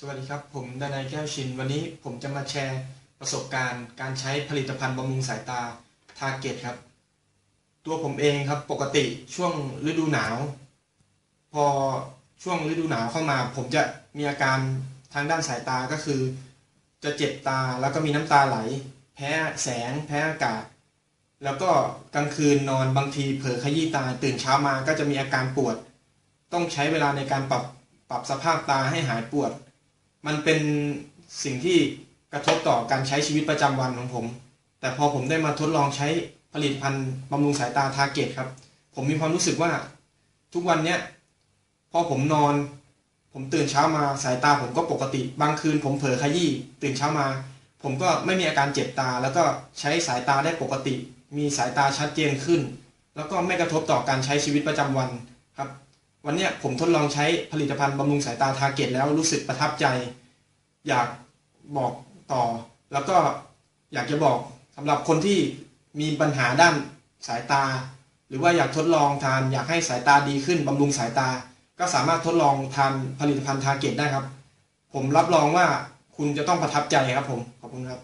สวัสดีครับ ผมดนายแก้วชิน วันนี้ผมจะมาแชร์ประสบการณ์ การใช้ผลิตภัณฑ์บำรุงสายตาทาเก็ตครับ ตัวผมเองครับปกติช่วงฤดูหนาว พอช่วงฤดูหนาวเข้ามา ผมจะมีอาการทางด้านสายตาก็คือ จะเจ็บตาแล้วก็มีน้ำตาไหล แพ้แสง แพ้อากาศ แล้วก็กลางคืนนอนบางทีเผลอขยี้ตาตื่นเช้ามาก็จะมีอาการปวด ต้องใช้เวลาในการปรับปรับสภาพตาให้หายปวด มันเป็นสิ่งที่กระทบต่อการใช้ชีวิตประจำวันของผม แต่พอผมได้มาทดลองใช้ผลิตภัณฑ์บำรุงสายตาทาเกตครับ ผมมีความรู้สึกว่าทุกวันเนี้ยพอผมนอน ผมตื่นเช้ามาสายตาผมก็ปกติ บางคืนผมเผลอขยี้ตื่นเช้ามา ผมก็ไม่มีอาการเจ็บตา แล้วก็ใช้สายตาได้ปกติ มีสายตาชัดเจนขึ้น แล้วก็ไม่กระทบต่อการใช้ชีวิตประจำวันครับ วันนี้ผมทดลองใช้ผลิตภัณฑ์บำรุงสายตาทาเก็ตแล้วรู้สึกประทับใจ อยากบอกต่อ แล้วก็อยากจะบอกสำหรับคนที่มีปัญหาด้านสายตา หรือว่าอยากทดลองทาน อยากให้สายตาดีขึ้นบำรุงสายตา ก็สามารถทดลองทานผลิตภัณฑ์ทาเก็ตได้ครับ ผมรับรองว่าคุณจะต้องประทับใจครับผมขอบคุณครับ